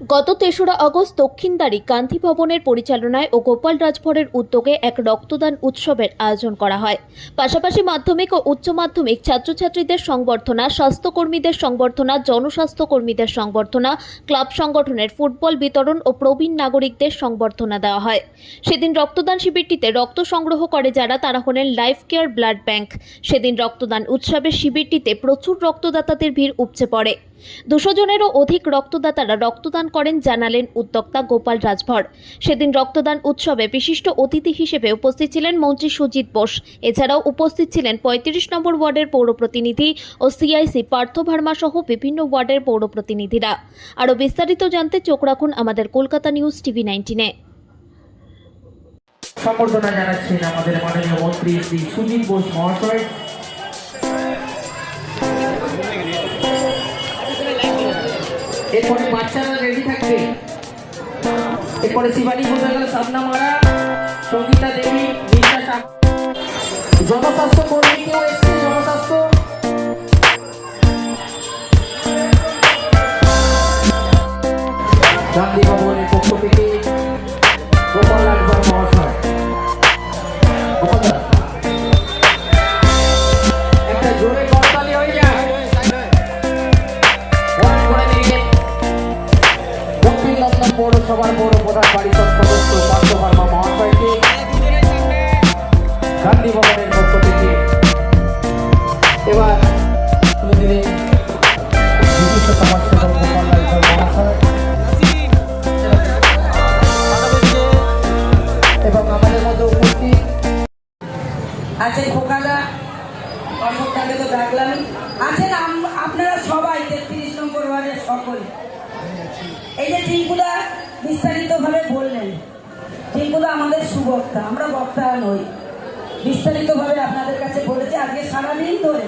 গত তেসরা আগস্ট দক্ষিণদারি গান্ধী ভবনের পরিচালনায় ও গোপাল রাজভরের উদ্যোগে এক রক্তদান উৎসবের আয়োজন করা হয়। পাশাপাশি মাধ্যমিক ও উচ্চ মাধ্যমিক ছাত্রছাত্রীদের সংবর্ধনা, স্বাস্থ্যকর্মীদের সংবর্ধনা, জনস্বাস্থ্যকর্মীদের সংবর্ধনা, ক্লাব সংগঠনের ফুটবল বিতরণ ও প্রবীণ নাগরিকদের সংবর্ধনা দেওয়া হয়। সেদিন রক্তদান শিবিরটিতে রক্ত সংগ্রহ করে যারা, তারা হলেন লাইফ কেয়ার ব্লাড ব্যাংক। সেদিন রক্তদান উৎসবের শিবিরটিতে প্রচুর রক্তদাতাদের ভিড় উপচে পড়ে। দুশো জনেরও অধিক রক্তদাতারা রক্তদান করেন, জানালেন উদ্যোক্তা গোপাল রাজভর। সেদিন রক্তদান উৎসবে বিশিষ্ট অতিথি হিসেবে উপস্থিত ছিলেন মন্ত্রী সুজিত বোস। এছাড়াও উপস্থিত ছিলেন পঁয়ত্রিশ নম্বর ওয়ার্ডের পৌর প্রতিনিধি ও সিআইসি পার্থ ভার্মা সহ বিভিন্ন ওয়ার্ডের পৌর প্রতিনিধিরা। আরও বিস্তারিত জানতে চোখ রাখুন আমাদের কলকাতা নিউজ টিভি নাইনটিনে। সম্বর্ধনা জানাচ্ছেন আমাদের মাননীয় মন্ত্রী শ্রী সুজিত বোস মহাশয়। এরপরে বাচ্চারা রেডি থাকবে। এরপরে শিবানী বোঝা গেল সাবনা মারা, সঙ্গীতা দেবী, নিশা জনস্বাস্থ্য কর্মী কেউ এসছে, জনস্বাস্থ্য। গান্ধী ভবনের পক্ষ থেকে গোপাল রাজবার মহাশয়। এবার খোকাদা অশোকদাকে তো ডাকলামই। আছেন আপনারা সবাই তেত্রিশ নম্বর ওয়ার্ডের সকলে। এই যে টিঙ্কুদা বিস্তারিতভাবে বললেন, টিঙ্কুদা আমাদের সুবক্তা, আমরা বক্তা নই। বিস্তারিতভাবে আপনাদের কাছে বলেছে, আজকে সারাদিন ধরে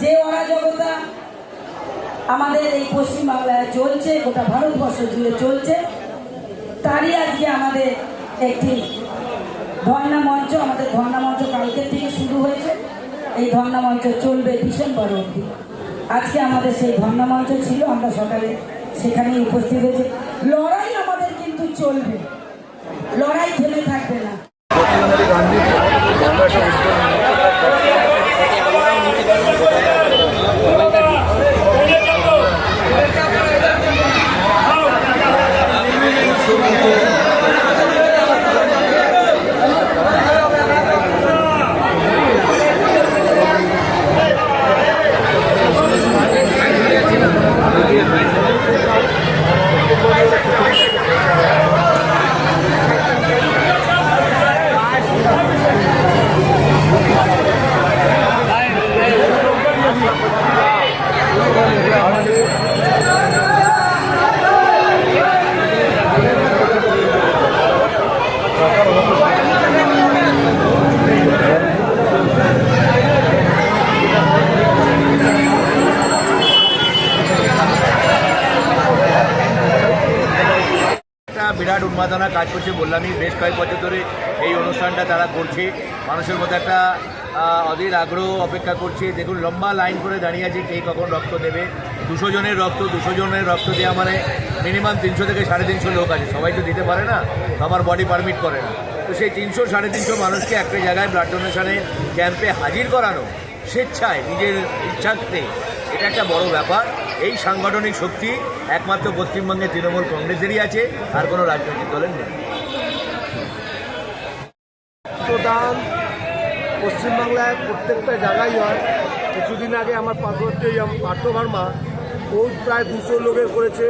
যে অরাজকতা আমাদের এই পশ্চিমবাংলায় চলছে, গোটা ভারতবর্ষ জুড়ে চলছে, তারই আজকে আমাদের একটি ধর্ণা মঞ্চ, আমাদের ধর্ণা মঞ্চ কালকের থেকে শুরু হয়েছে। এই ধর্ণা মঞ্চ চলবে ডিসেম্বর অবধি। আজকে আমাদের সেই ধর্ণা মঞ্চ ছিল, আমরা সকালে সেখানেই উপস্থিত হয়েছে। লড়াই আমাদের কিন্তু চলবে। লড়াই থেমে থাকবে না। বিরাট উন্মাদনা কাজ করছে বললামই বেশ কয়েক বছর ধরে এই অনুষ্ঠানটা তারা করছে। মানুষের মধ্যে একটা অধীর আগ্রহ অপেক্ষা করছে। দেখুন, লম্বা লাইন করে দাঁড়িয়ে আছে কে কখন রক্ত দেবে। দুশো জনের রক্ত, দুশো জনের রক্ত দেওয়া মানে মিনিমাম তিনশো থেকে সাড়ে তিনশো লোক আছে। সবাই তো দিতে পারে না, আমার বডি পারমিট করে না। তো সেই তিনশো, সাড়ে তিনশো মানুষকে একটা জায়গায় ব্লাড ডোনেশনে ক্যাম্পে হাজির করানো স্বেচ্ছায়, নিজের ইচ্ছাতে, এটা একটা বড় ব্যাপার। এই সাংগঠনিক শক্তি একমাত্র পশ্চিমবঙ্গে তৃণমূল কংগ্রেসেরই আছে, আর কোনো রাজনৈতিক দলের নেই। রক্তদান পশ্চিমবাংলায় প্রত্যেকটা জায়গায় হয়। কিছুদিন আগে আমার পার্শ্ববর্তী পার্থ ভার্মা ও প্রায় দুশো লোকের করেছে।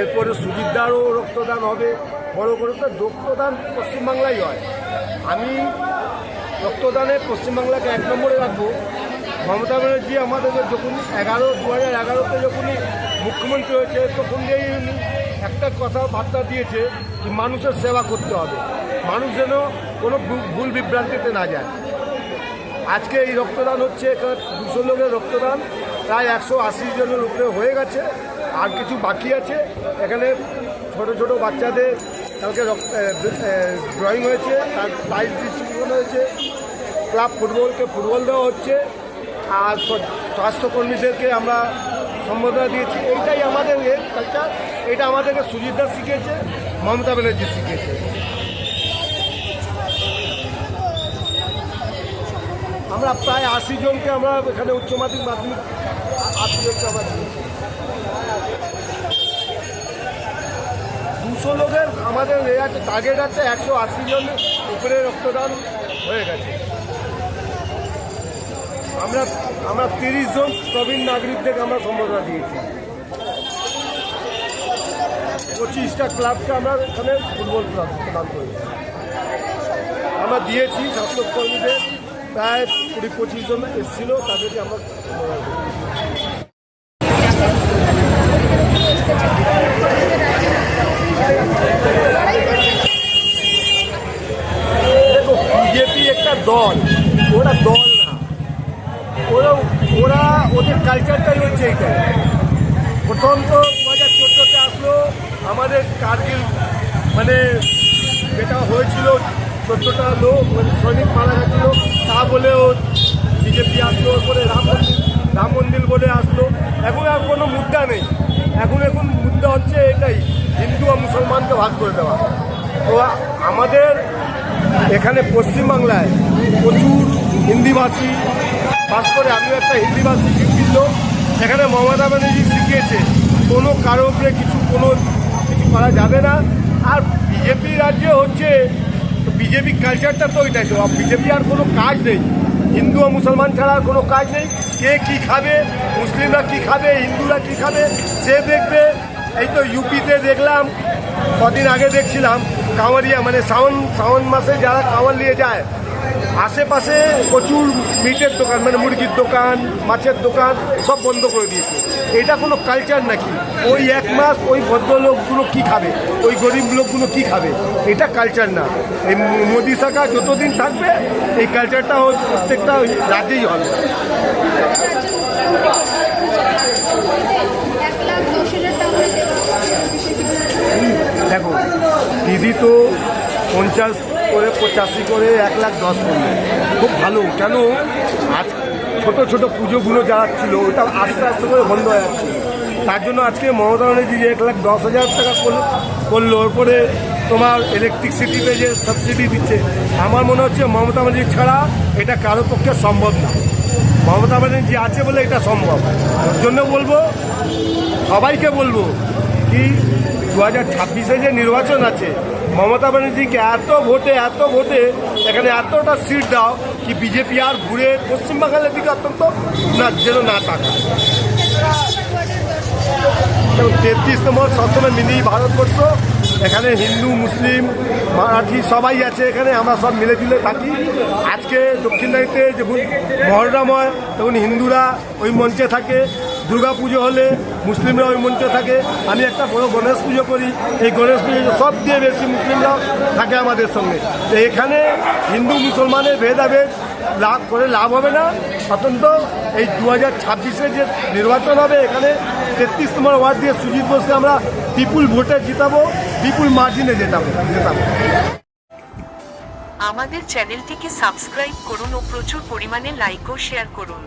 এরপরে সুবিধারও রক্তদান হবে। বড় করে তো রক্তদান পশ্চিমবাংলায় হয়। আমি রক্তদানে পশ্চিমবাংলাকে এক নম্বরে রাখব। মমতা ব্যানার্জি আমাদের যখন এগারো দু হাজার এগারোতে যখনই মুখ্যমন্ত্রী হয়েছে, তখন যেই উনি একটা কথা বার্তা দিয়েছে যে মানুষের সেবা করতে হবে। মানুষ যেন কোনো ভুল বিভ্রান্তিতে না যায়। আজকে এই রক্তদান হচ্ছে, এখানে দুশো লোকের রক্তদান। প্রায় একশো আশি জনের উপরে হয়ে গেছে, আর কিছু বাকি আছে। এখানে ছোট ছোট বাচ্চাদের কালকে ড্রয়িং হয়েছে, তার প্রাইজ ডিস্ট্রিবিউশন হয়েছে। ক্লাব ফুটবলকে ফুটবল দেওয়া হচ্ছে, আর স্বাস্থ্যকর্মীদেরকে আমরা সম্বোধনা দিয়েছি। এইটাই আমাদের কালচার এটা আমাদেরকে সুজিত সুজিতদা শিখিয়েছে, মমতা ব্যানার্জি শিখিয়েছে। আমরা প্রায় আশি জনকে আমরা এখানে উচ্চ মাধ্যমিক মাধ্যমিক, আশি জনকে আমরা দুশো লোকের আমাদের এ আছে টার্গেট আছে একশো আশি জন উপরে রক্তদান হয়ে গেছে। আমরা আমরা তিরিশ জন প্রবীণ নাগরিকদেরকে আমরা সম্বোধনা দিয়েছি। পঁচিশটা ক্লাবকে আমরা এখানে ফুটবল ক্লাব প্রদান করেছি। আমরা দিয়েছি স্বাস্থ্যকর্মীদের প্রায় কুড়ি পঁচিশ জন এসেছিল তাদেরকে আমরা দেখো, বিজেপি একটা দল, ওরা দল না। ওরা ওরা, ওদের কালচারটাই হচ্ছে এইটাই প্রথম তো দু হাজার চোদ্দোতে আসলো, আমাদের কার্গিল মানে যেটা হয়েছিল চোদ্দোটা লোক মানে সৈনিক মারা গেছিল, তা বলেও বিজেপি আসলো ওপরে রাম মন্দির রাম মন্দির বলে আসলো। এখন আর কোনো মুদ্রা নেই। এখন এখন মুদ্রা হচ্ছে এটাই, হিন্দু আর মুসলমানকে ভাগ করে দেওয়া। তো আমাদের এখানে পশ্চিমবাংলায় প্রচুর হিন্দিভাষী, বাস করে আমিও একটা হিন্দিভাষী কিন্তু এখানে মমতা ব্যানার্জি শিখিয়েছে, কোনো কারও উপরে কিছু, কোনো কিছু করা যাবে না। আর বিজেপি রাজ্যে হচ্ছে বিজেপি কালচারটা তো ওইটাই তো। বিজেপি আর কোনো কাজ নেই। হিন্দু ও মুসলমান ছাড়া আর কোনো কাজ নেই। কে কী খাবে, মুসলিমরা কী খাবে, হিন্দুরা কী খাবে, সে দেখবে। এই তো ইউপিতে দেখলাম, কদিন আগে দেখছিলাম, কাঁওয়ারিয়া মানে শ্রাবণ শ্রাবণ মাসে যারা কাঁওয়ার নিয়ে যায়, আশেপাশে প্রচুর মিটের দোকান মানে মুরগির দোকান, মাছের দোকান, সব বন্ধ করে দিয়েছে। এটা কোনো কালচার নাকি? ওই এক মাস ওই ভদ্রলোকগুলো কি খাবে? ওই গরিব লোকগুলো কি খাবে? এটা কালচার না। এই মোদি সরকার যতদিন থাকবে, এই কালচারটা প্রত্যেকটা রাজ্যেই হবে। দেখো, দিদি তো পঞ্চাশ করে, পঁচাশি করে এক লাখ দশ করল। খুব ভালো, কেন? আজ ছোট ছোট পুজোগুলো যারা ছিল, ওটা আস্তে আস্তে করে বন্ধ হয়ে যাচ্ছে। তার জন্য আজকে মমতা ব্যানার্জি যে এক লাখ দশ হাজার টাকা করল করল ওরপরে তোমার ইলেকট্রিসিটিতে যে সাবসিডি দিচ্ছে, আমার মনে হচ্ছে মমতা ব্যানার্জি ছাড়া এটা কারও পক্ষে সম্ভব না। মমতা ব্যানার্জি আছে বলে এটা সম্ভব। ওর জন্য বলব, সবাইকে বলব কি দু হাজার ছাব্বিশে যে নির্বাচন আছে, মমতা ব্যানার্জিকে এত ভোটে এত ভোটে এখানে এতটা সিট দাও কি বিজেপি আর ঘুরে পশ্চিমবাংলার দিকে অত্যন্ত না, যেন না তাকায়। তেত্রিশ নম্বর সবসময় মিনি ভারতবর্ষ। এখানে হিন্দু, মুসলিম, মারাঠি সবাই আছে এখানে, আমরা সব মিলে জুলে থাকি। আজকে দক্ষিণ দায়িত্বে যখন মহরম হয়, তখন হিন্দুরা ওই মঞ্চে থাকে। দুর্গা পুজো হলে মুসলিমরা ওই মঞ্চে থাকে। আমি একটা বড় গণেশ পুজো করি। এই গণেশ পুজো সব দিয়ে বেশি মুসলিমরা থাকে আমাদের সঙ্গে। এখানে হিন্দু, মুসলমানের ভেদাভেদ লাভ করে লাভ হবে না। অত্যন্ত এই দু হাজার ছাব্বিশে যে নির্বাচন হবে, এখানে তেত্রিশ নম্বর ওয়ার্ড দিয়ে সুজিত বোসকে আমরা বিপুল ভোটে জিতাবো, বিপুল মার্জিনে জেতাবো জেতাবো। আমাদের চ্যানেলটিকে সাবস্ক্রাইব করুন ও প্রচুর পরিমাণে লাইক ও শেয়ার করুন।